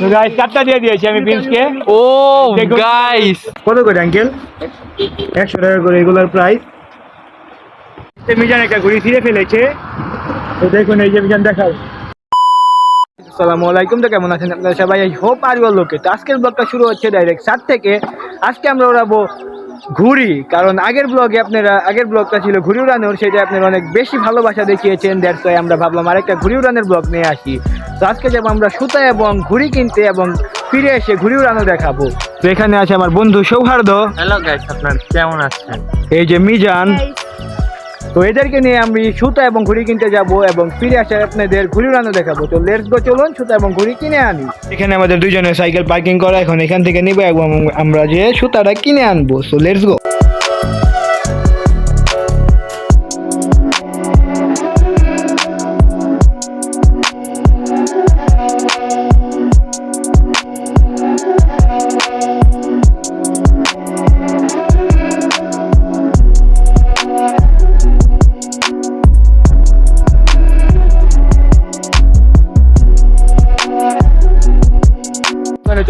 তো গাইস কাটটা দিয়ে দিয়েছি আমি প্রিন্সকে ও গাইস কত করে আঙ্কেল একশো টাকা করে এগুলোর প্রাইস মিজান একটা ঘুড়ি ছিঁড়ে ফেলেছে। তো দেখুন এই যে মিজান দেখাও। আসসালামু আলাইকুম তো কেমন আছেন আপনারা সবাই? আই হোপ আর লোকে তো আজকের ব্লগটা শুরু হচ্ছে ডাইরেক্ট সাত থেকে। আজকে আমরা উড়াবো ঘুড়ি কারণ আগের ব্লগে আপনারা আগের ব্লগটা ছিল ঘুড়ি উড়ানোর সেটা আপনারা অনেক বেশি ভালোবাসা দেখিয়েছেন দ্যাটস ওয়াই আমরা ভাবলাম আরেকটা ঘুড়ি উড়ানোর ব্লগ নিয়ে আসি। তো আজকে যাব আমরা সুতা এবং ঘুড়ি কিনতে এবং ফিরে এসে ঘুড়ি উড়ানো দেখাবো। তো এখানে আছে আমার বন্ধু সৌহার্দ্য। হ্যালো গাইস আপনার কেমন আছেন? এই যে মিজান। তো এদেরকে নিয়ে আমি সুতা এবং ঘুড়ি কিনতে যাব এবং ফিরে আসে আপনাদের ঘুড়ি উড়ানো দেখাবো। তো লেটস গো চলুন, সুতা এবং ঘুড়ি কিনে আনি। এখানে আমাদের দুজনের সাইকেল পার্কিং করা, এখন এখান থেকে নিবো এবং আমরা যে সুতাটা কিনে আনব। তো লেটস গো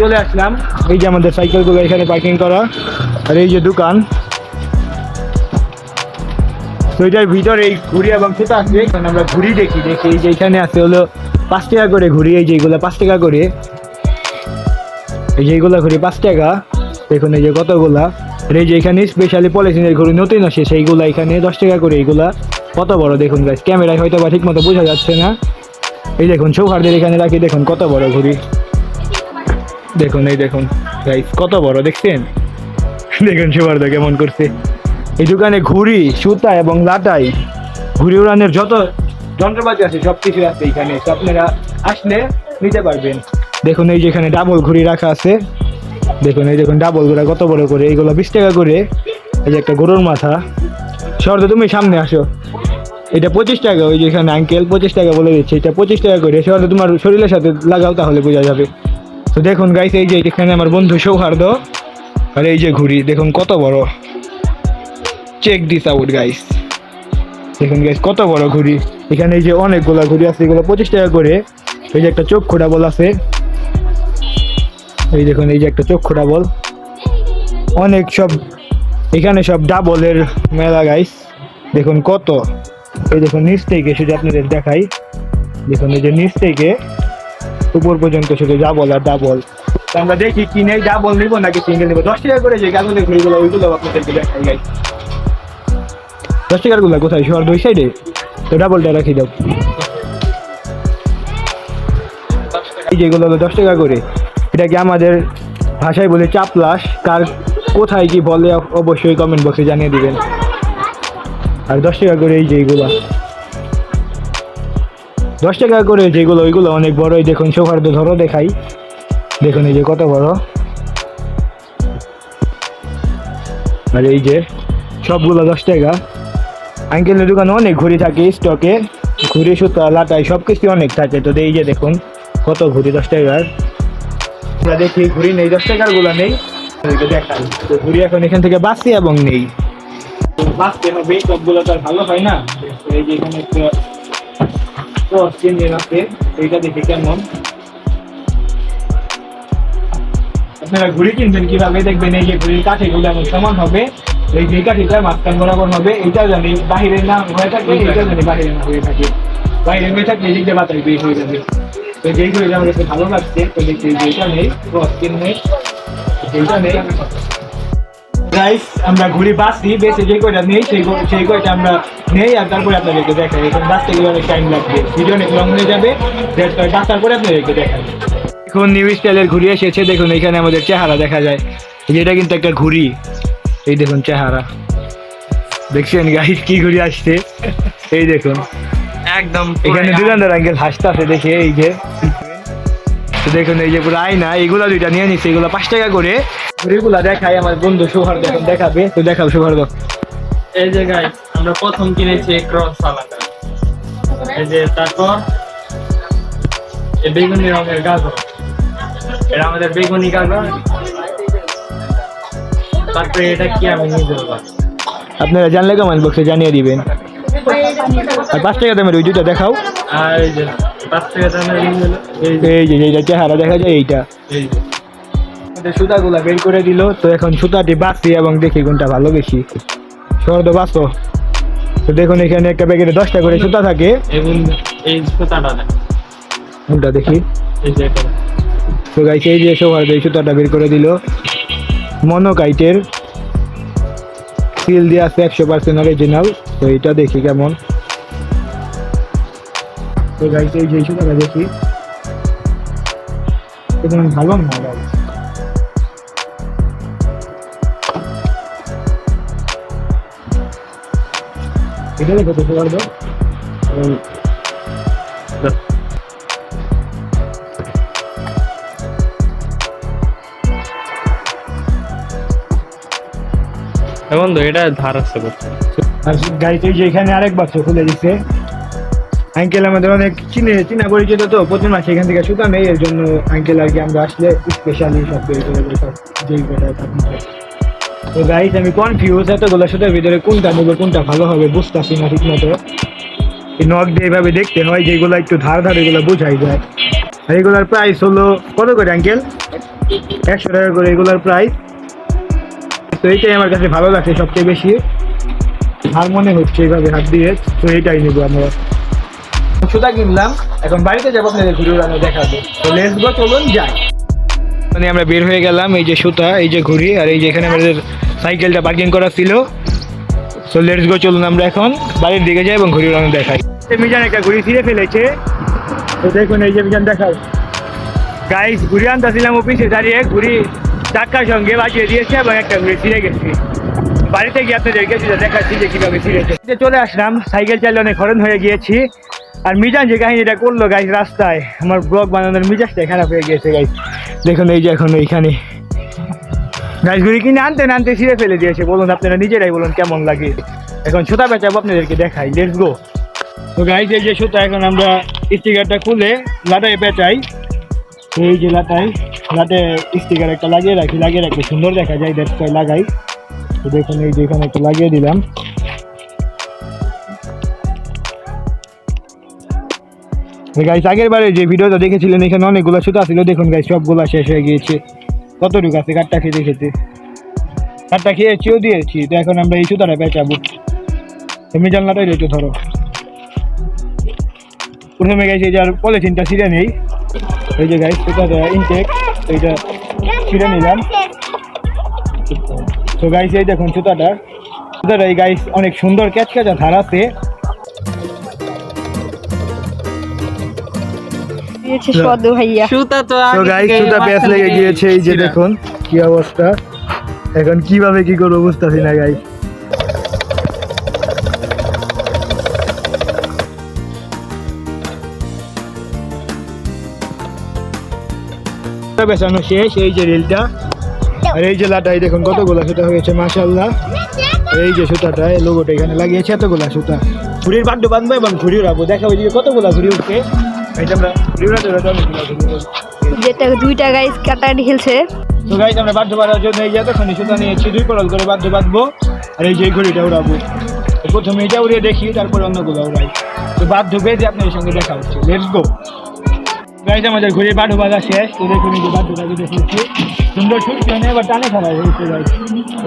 চলে আসলাম। এই যে আমাদের সাইকেলগুলো এখানে পার্কিং করা, আর এই যে দোকান। তো এটার ভিতরে এই ঘুড়ি এবং সুতা আছে, এখানে আমরা ঘুড়ি দেখি দেখি এই যে এখানে আছে হলো পাঁচ টাকা করে ঘুড়ি, এই যে এইগুলো পাঁচ টাকা করে। এই যে এইগুলা ঘুড়ি পাঁচ টাকা, দেখুন এই যে কতগুলা। আর এই যে এখানে স্পেশালি পলিথিনের ঘুড়ি নতুন আসে, সেইগুলা এখানে দশ টাকা করে এইগুলা কত বড়? দেখুন গাছ ক্যামেরায় হয়তো বা ঠিক মতো বোঝা যাচ্ছে না। এই দেখুন, সৌহার্দের এখানে রাখি, দেখুন কত বড় ঘুড়ি। দেখুন, এই দেখুন গাইস কত বড়, দেখছেন? দেখুন, সুবারদা কেমন করছে। এই দোকানে ঘুড়ি, সুতা এবং লাটাই, ঘুড়ি উড়ানোর যত যন্ত্রপাতি আছে সব কিছু আছে এখানে। আপনারা আসলে নিতে পারবেন। দেখুন, এই যে এখানে ডাবল ঘুড়ি রাখা আছে। দেখুন, এই দেখুন ডাবল ঘোড়া কত বড় করে। এইগুলো বিশ টাকা করে। এই যে একটা গরুর মাথা। শর্ত তুমি সামনে আসো। এটা পঁচিশ টাকা, ওই যেখানে আঙ্কেল পঁচিশ টাকা বলে দিচ্ছে। এটা পঁচিশ টাকা করে। শর্ত তোমার শরীরের সাথে লাগাও তাহলে বোঝা যাবে। তো দেখুন গাইস এই যে এখানে আমার বন্ধু সৌহার্দ্য আর এই যে ঘুড়ি, দেখুন কত বড়। চেক দিস আউট গাইস দেখুন গাইস কত বড় ঘুড়ি। এখানে এই যে অনেকগুলা ঘুড়ি আছে, এগুলো পঁচিশ টাকা করে। এই যে একটা চক্ষু বল আছে। এই দেখুন, এই যে একটা চক্ষু বল অনেক সব, এখানে সব ডাবলের মেলা গাইস দেখুন কত। এই দেখুন নিচ থেকে শুধু আপনাদের দেখাই। দেখুন, এই যে নিচ থেকে উপর পর্যন্ত শুধু ডাবল আর ডাবল আমরা দেখি কিনে ডাবল নিবো নাকি সিঙ্গেল নিবো। দশ টাকা করে যে গাগুলো ঘুরিগুলো ওইগুলো আপনাদেরকে দেখাই দশ টাকারগুলো কোথায়? শহর দুই সাইডে তো ডাবলটা রাখি দাও। এই যেগুলো দশ টাকা করে। এটা কি আমাদের ভাষায় বলে চাপলাস কার কোথায় কি বলে অবশ্যই কমেন্ট বক্সে জানিয়ে দিবেন। আর দশ টাকা করে এই যে এইগুলা দশ টাকা করে যেগুলো, ওইগুলো অনেক বড়। এই দেখুন সোফার তো ধরো দেখাই। দেখুন, এই যে কত বড়। আর এই যে সবগুলো দশ টাকা। আঙ্কেলের দোকানে অনেক ঘুড়ি থাকে, স্টকে। ঘুড়ি, সুতা, লাটাই সব কিছু অনেক থাকে। তো এই যে দেখুন, কত ঘুড়ি দশ টাকার। দেখি, ঘুড়ি নেই, দশ টাকারগুলো নেই দেখাই। তো এখন এখান থেকে বাঁচি এবং নেই। বাঁচতে হবে সবগুলো তো আর ভালো হয় না। এই যে এখানে ক্রস চেঞ্জের আছে এইটা দেখি কেমন। আপনারা ঘুড়ি কিনবেন কীভাবে দেখবেন, এই যে ঘুড়ির কাঠিগুলো এমন সমান হবে, এই যে কাঠিটা মাঝখান বরাবর হবে এটা জানি বাহিরের না হয়ে থাকবে এটা জানি বাহিরের না হয়ে থাকে। বাইরে হয়ে থাকলে এই দিকটা বাতাস বের হয়ে যাবে। তো যেই ঘুড়িটা আমার ভালো লাগছে, তো দেখছি যে এটা নেই ক্রস চেন নেই। এইটা নেই। গাইস আমরা ঘুড়ি বাঁচি বেঁচে যে কয়টা নেই সেই সেই কয়টা আমরা নেই আর তারপরে আপনাদেরকে দেখাই। এখন বাঁচতে গেলে অনেক টাইম লাগবে? ভিডিও অনেক লং হয়ে যাবে। বাঁচার পরে আপনাদেরকে দেখাই। এখন নিউ স্টাইলের ঘুড়ি এসেছে। দেখুন এখানে আমাদের চেহারা দেখা যায়। এই যে এটা কিন্তু একটা ঘুড়ি। এই দেখুন চেহারা। দেখছেন গাইস কি ঘুড়ি আসছে? এই দেখুন। একদম এখানে দোকানদার আঙ্কেল হাসতেছে দেখে এই যে। তো দেখুন এই যে পুরো আয়না এইগুলা দুইটা নিয়ে নিচ্ছে এগুলো পাঁচ টাকা করে। ঘুড়িগুলা দেখাই আমার বন্ধু সৌহার্দ এখন দেখাবে। তো দেখাও সৌহার্দ এই যে গাইস আমরা প্রথম কিনেছি ক্রস আলাদা এই যে তারপর এই বেগুনি রঙের গাজর। এটা আমাদের বেগুনি গাজর। তারপরে এটা কি আমি নিজে আপনারা জানলে কমেন্ট বক্সে জানিয়ে দিবেন। আর পাঁচ টাকা দামের ওই দুইটা দেখাও। আর এই যে এইটা চেহারা দেখা যায় এইটা। সুতাগুলা বের করে দিল তো এখন সুতাটি বাঁচি এবং দেখি কোনটা ভালো বেশি। সর তো বাঁচো। তো দেখুন এখানে একটা প্যাকেটে দশটা করে সুতা থাকে। এবং এই সুতাটা কোনটা দেখি? তো গাইছে এই যে সৌহার্দ এই সুতাটা বের করে দিল মনোকাইটের। সিল দিয়ে আছে একশো পার্সেন্ট অরিজিনাল তো এটা দেখি কেমন। তো গাইছে এই যে এই সুতাটা দেখি এটা ভালো না গাইছে এটা দেখো তো হুম। দেখ। এখন তো এটা ধার আর গাড়িতে যে এখানে আরেক বাক্স খুলে দিচ্ছে আঙ্কেল আমাদের অনেক চিনে, চিনা পরিচিত তো প্রতি মাসে এখান থেকে সুতা নেই এর জন্য আঙ্কেল আর কি আমরা আসলে স্পেশালি সব তৈরি করে দিই সব যেই। তো গাইজ আমি কনফিউজ এতগুলো সুতার ভিতরে কোনটা নেব, কোনটা ভালো হবে, বুঝতেছি না ঠিক মতো নখ দিয়ে এভাবে দেখতে হয়, যেগুলো একটু ধার ধার, এগুলো বোঝাই যায়। আর এগুলোর প্রাইস হলো কত করে আঙ্কেল একশো টাকা করে এগুলোর প্রাইস তো এইটাই আমার কাছে ভালো লাগছে সবচেয়ে বেশি। আর মনে হচ্ছে এইভাবে হাত দিয়ে, তো এইটাই নেব আমরা। সুতা কিনলাম এখন বাড়িতে যাব আপনাদের ঘুরে উড়ানো দেখাবো। তো লেটস গো চলুন যাই। মানে আমরা বের হয়ে গেলাম এই যে সুতা এই যে ঘুড়ি আর এই যে এখানে আমাদের সাইকেলটা পার্কিং করা ছিল। তো লেটস গো চলুন আমরা এখন বাড়ির দিকে যাই এবং ঘুরে উড়ানো দেখাই। মিজান একটা ঘুরি ফিরে ফেলেছে। তো দেখুন এই যে মিজান দেখাও। গাইস ঘুড়ি আনতেছিলাম অফিসে দাঁড়িয়ে ঘুড়ি চাক্কার সঙ্গে বাজিয়ে দিয়েছে এবং একটা ঘুড়ি ছিঁড়ে গেছে। বাড়িতে গিয়ে আপনাদেরকে সেটা দেখাচ্ছি যে কীভাবে ছিঁড়েছে চলে আসলাম, সাইকেল চালিয়ে অনেক হরণ হয়ে গিয়েছি। আর মিজান যে কাহিনীটা করল গাইস রাস্তায়। আমার ব্লগ বানানোর মিজাজটা খারাপ হয়ে গিয়েছে গাইস দেখুন, এই যে এখন এইখানে। ঘুড়ি কিনে আনতে আনতে ছিঁড়ে ফেলে দিয়েছে। বলুন, আপনারা নিজেরাই বলুন কেমন লাগে। এখন সুতা বেচাবো আপনাদেরকে দেখাই। লেটস গো তো এই যে সুতা এখন আমরা স্টিকারটা খুলে লাটাই পেঁচাই। এই যে লাটাই, লাটে স্টিকার একটা লাগিয়ে রাখি, লাগিয়ে রাখলে সুন্দর দেখা যায় ওয়াই লাগাই। তো দেখুন, এই যে এখানে একটা লাগিয়ে দিলাম। গাইস আগের বারে যে ভিডিওটা দেখেছিলেন, এখানে অনেকগুলো সুতা ছিল। দেখুন গাইস সবগুলো শেষ হয়ে গিয়েছে। কতটুকু আছে কাঠটা খেতে খেতে? কাঠটা খেয়েছিও দিয়েছি। তো এখন আমরা এই সুতাটা পেঁচাবো। তুমি জানলাটাই রয়েছে ধরো। প্রথমে গাইছে যে আর পলিথিনটা ছিঁড়ে নেই। এই যে গাইস সুতাটা ইনটেক এইটা ছিঁড়ে নিলাম। তো গাইস এই দেখুন সুতাটা সুতাটা এই গাইস অনেক সুন্দর ক্যাচক্যাচা ধার আছে। দিয়েছে সদু ভাইয়া। সুতা তো তো আগে গাইস থেকে সুতা ব্যাস বাচ্চা লেগে গিয়েছে এই যে। দেখুন কি অবস্থা। এখন কীভাবে কি করব বুঝতেছি না গাইস বেসানো শেষ এই যে রিলটা। আর এই যে লাটাই দেখুন কতগুলা সুতা হয়েছে মাশাল্লাহ এই যে সুতাটা এই লোগোটা এখানে লাগিয়েছে এতগুলা সুতা। ঘুড়ির বাদ্য বাঁধবো এবং ঘুড়ি উড়াবো। দেখাবো যে কতগুলা ঘুড়ি উঠছে। এই যে আমরা ঘুড়ি উড়াতে উড়াতে যেটা দুইটা গাইস কাটাকাটি খেলছে তো গাইজ আমরা বাধ্য বাঁধার জন্য এই যে এতক্ষণ সুতা নিয়েছি দুই পরল করে বাধ্য বাঁধবো। আর এই যে ঘড়িটা উড়াবো। প্রথমে এটা উড়িয়ে দেখি তারপরে অন্যগুলো উড়াই। তো বাধ্য বেঁধে আপনার সঙ্গে দেখা হচ্ছে। লেটস গো গাইজ আমাদের ঘুরে বাধ্য বাঁধা শেষ। তো দেখুন যে বাধ্য বাঁধে দেখেছি সুন্দর ছুটছে এবার টানে খেলা হয়েছে গাইজ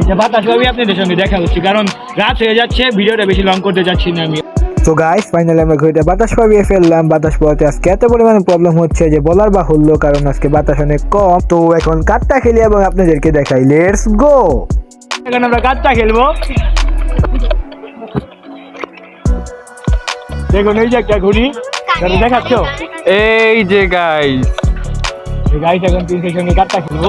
যে বাতাস আমি আপনাদের সঙ্গে দেখা হচ্ছে কারণ রাত হয়ে যাচ্ছে ভিডিওটা বেশি লং করতে যাচ্ছি না আমি। তো গাইস ফাইনালি আমরা ঘড়িটা বাতাস পাবিয়ে ফেললাম। বাতাস পাওয়াতে আজকে এত পরিমাণে প্রবলেম হচ্ছে যে বলার বাহুল্য কারণ আজকে বাতাস অনেক কম। তো এখন কাঠটা খেলি এবং আপনাদেরকে দেখাই। লেটস গো এখন আমরা কাঠটা খেলব। দেখুন এই যে একটা ঘুড়ি। তাহলে দেখাচ্ছ? এই যে গাইস গাইস এখন তিনশের সঙ্গে কাঠটা খেলব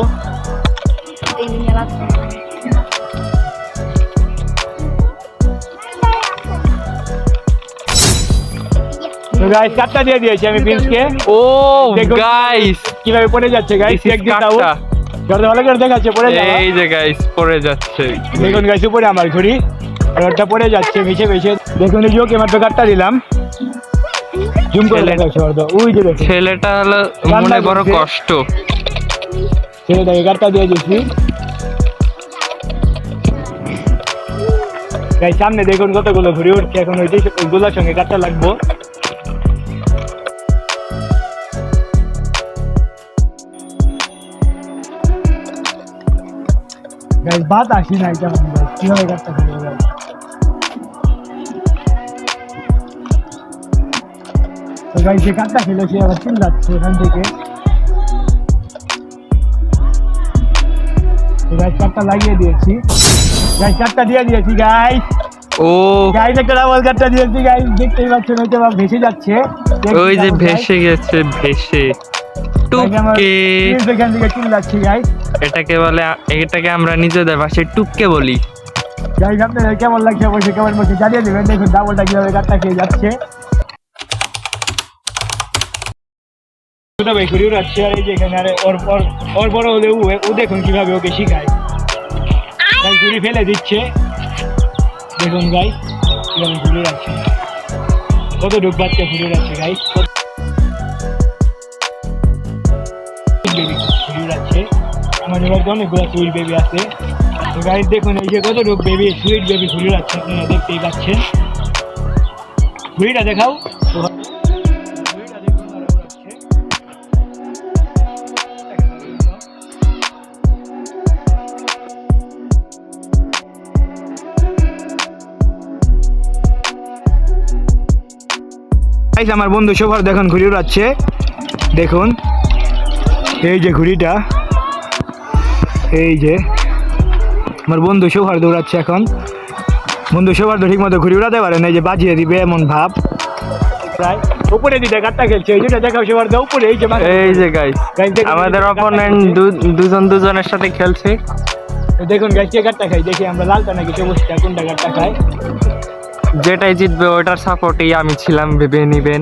গাইস কাঠটা দিয়ে দিয়েছি আমি প্রিন্সকে ও। গাইস কীভাবে পড়ে যাচ্ছে গাইস চেক দিতে কাঠটা। জলদি ভালো করে দেখাচ্ছে পড়ে যাওয়া। এই যে গাইস পড়ে যাচ্ছে। দেখুন গাইস উপরে আমার ঘড়ি। আর ওটা পড়ে যাচ্ছে মিশে মিশে দেখুন এই ওকে মাত্র কাঠটা দিলাম। জুম করে ওই যে দেখুন ছেলেটা হলো মনে বড় কষ্ট। ছেলেটাকে দিয়ে সামনে দেখুন কতগুলো ঘুরে উঠছে। এখন ওই যে ওইগুলোর সঙ্গে কাটটা লাগবো। গাইস বাত আসি নাই কেমন কীভাবে কাটতে গাইস যে কাটটা ছিল সে আবার চিন যাচ্ছে এখান থেকে। গাইস কাটটা লাগিয়ে দিয়েছি। গাইস কাটটা দিয়ে দিয়েছি গাইস ও। গাইস একটা ডাবল কাটটা দিয়েছি গাইস দেখতেই পাচ্ছেন হয়তো বা ভেসে যাচ্ছে। ওই যে ভেসে গেছে ভেসে। টুপকে। এখান থেকে চিন যাচ্ছি গাইস এটাকে বলে এটাকে আমরা নিজেদের ভাষায় টুপকে বলি। গাইস আপনাদের কেমন লাগছে? অবশ্যই কেমন বলছে জানিয়ে দেবেন। দেখুন ডাবলটা কীভাবে কাটটা খেয়ে যাচ্ছে। ছোট ভাই ঘুরে উড়াচ্ছে আর এই যে আরে ওর ওর ওর বড় হলে ও দেখুন কীভাবে ওকে শিখায়। গাই ঘুরি ফেলে দিচ্ছে। দেখুন গাই কীভাবে ঘুরে যাচ্ছে কত ডুব বাচ্চা ঘুরে যাচ্ছে গাই ঘুরে যাচ্ছে আমাদের অনেকগুলো সুইট বেবি আছে। তো গাইজ দেখুন এই যে কত ডুব বেবি সুইট বেবি ঘুরে যাচ্ছে আপনারা দেখতেই পাচ্ছেন। ঘুড়িটা দেখাও। Guys, আমার বন্ধু শোভার দেখুন ঘুড়ি উড়াচ্ছে দেখুন এই যে ঘুড়িটা এই যে আমার বন্ধু সৌহার দৌড়াচ্ছে এখন। বন্ধু সৌহার ঠিক মতো ঘুরে উড়াতে পারে না এই যে বাজিয়ে দিবে এমন ভাব। প্রায় উপরে দিতে খেলছে এই যেটা দেখাও সৌহার দা উপরে এই যে এই গাইস আমাদের অপোনেন্ট দুজন দুজনের সাথে খেলছে। দেখুন গাছ কে কাটটা খাই দেখি আমরা লালটা নাকি সবুজটা কোনটা কাটটা খাই যেটাই জিতবে, ওটার সাপোর্টেই আমি ছিলাম, ভেবে নিবেন।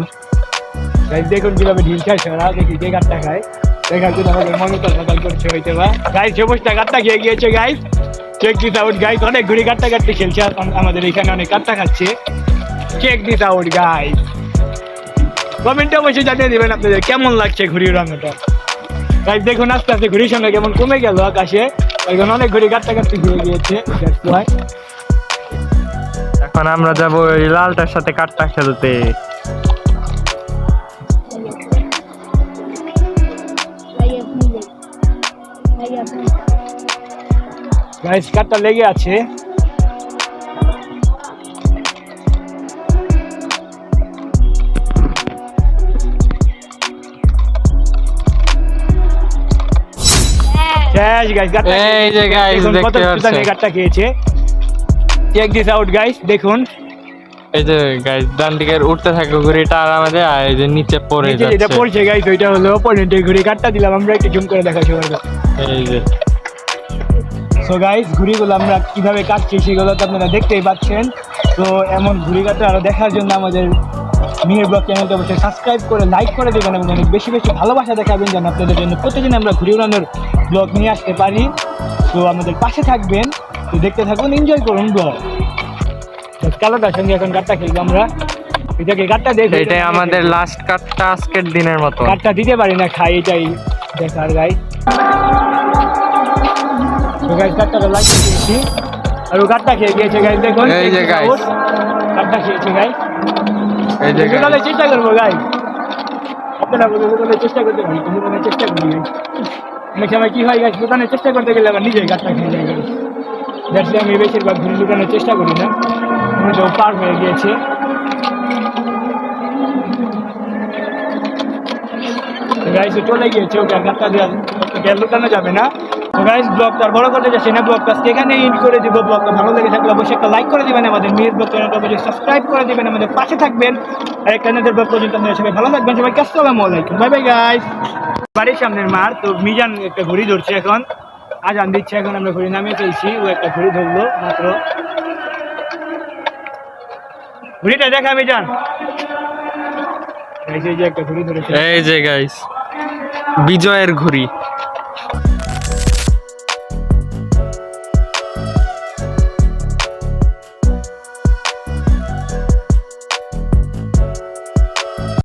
দেখুন কীভাবে ঢিল খাইছে ওরা, দেখি কে কাটটা খায়। দেখার জন্য আমাদের মনোতাল মতাল করছে হইতে বা। গাইজ সবুজটা কাটটা খেয়ে গিয়েছে guys check this out guys অনেক ঘুরি কাটটা কাটতে খেলছে আমাদের এখানে অনেক কাটটা খাচ্ছে। চেক দিস আউট গাইজ কমেন্টে অবশ্যই জানিয়ে দিবেন আপনাদের কেমন লাগছে ঘুড়ি উড়ানোটা গাইজ দেখুন আস্তে আস্তে ঘুড়ির সঙ্গে কেমন কমে গেল আকাশে। এখন অনেক ঘুড়ি কাটটা কাটতে ঘুরে গিয়েছে। এখন আমরা যাব ওই লালটার সাথে কাটটা খেলতে গাইজ কাটটা লেগে আছে। এই যে কত দেখতে পাচ্ছেন। কাটটা খেয়েছে। চেক দিস আউট গাইস দেখুন। এই যে গাইস ডান দিকে উঠতে থাকে ঘুড়িটা আর আমাদের আর এই যে নিচে পড়ে নিচে এটা যাচ্ছে। পড়ছে গাইস ওইটা হলো অপোনেন্টের ঘুড়ি। কাটটা দিলাম আমরা একটু জুম করে দেখা সবার এই যে। সো গাইস ঘুড়িগুলো আমরা কীভাবে কাটছি সেগুলো তো আপনারা দেখতেই পাচ্ছেন। তো এমন ঘুড়ি কাটা আরও দেখার জন্য আমাদের মিহির ব্লগ চ্যানেলটা অবশ্যই সাবস্ক্রাইব করে লাইক করে দেবেন এবং অনেক বেশি বেশি ভালোবাসা দেখাবেন যেন আপনাদের জন্য। প্রতিদিন আমরা ঘুড়ি উড়ানোর ব্লগ নিয়ে আসতে পারি। তো আমাদের পাশে থাকবেন তো দেখতে থাকুন এনজয় করুন ব্লগ কালোটার সঙ্গে এখন কাটটা খেলব আমরা। এটাকে কাটটা দেখে এটাই আমাদের লাস্ট কাটটা আজকের দিনের মতো। কাটটা দিতে পারি না খাই এটাই। দেখার গাই। তো গাইস কাটটা লাগিয়ে দিয়েছি। আর ও কাটটা খেয়ে গিয়েছে গাইস দেখুন। এই যে guys। কাটটা খেয়েছে গাই এই যে লুকানোর চেষ্টা করব গাই আপনারা চেষ্টা করতে পারি। চেষ্টা করি গাই অনেক সময় কী হয়, গাছ লুকানোর চেষ্টা করতে গেলে আবার নিজেই গাছটা খেয়ে যায় গাইস দেখলে আমি বেশিরভাগ ঘুরে লুকানোর চেষ্টা করি না। তো পার হয়ে গিয়েছে। গাইস চলে গিয়েছে, ওকে কাটটা দেওয়া লুকানো যাবে না। তো গাইস ব্লগটা বড় করতে যাচ্ছি না। ব্লগটা এখানে ইন করে দিব। ব্লগটা ভালো লেগে থাকলে অবশ্যই একটা লাইক করে দিবেন। আমাদের মেয়ের ব্লগ চ্যানেলটা অবশ্যই সাবস্ক্রাইব করে দিবেন। আমাদের পাশে থাকবেন। আর একটা নতুন ব্লগ পর্যন্ত সবাই ভালো থাকবেন। সবাই আসসালামু বাই বাই গাইস বাড়ির সামনের মার তো মিজান একটা ঘুড়ি ধরছে এখন। আজান দিচ্ছে এখন, আমরা ঘুড়ি নামিয়ে ফেলছি, ও একটা ঘুড়ি ধরলো মাত্র। ঘুড়িটা দেখা, মিজান। এই যে একটা ঘুড়ি ধরেছে। এই যে গাইস বিজয়ের ঘুড়ি।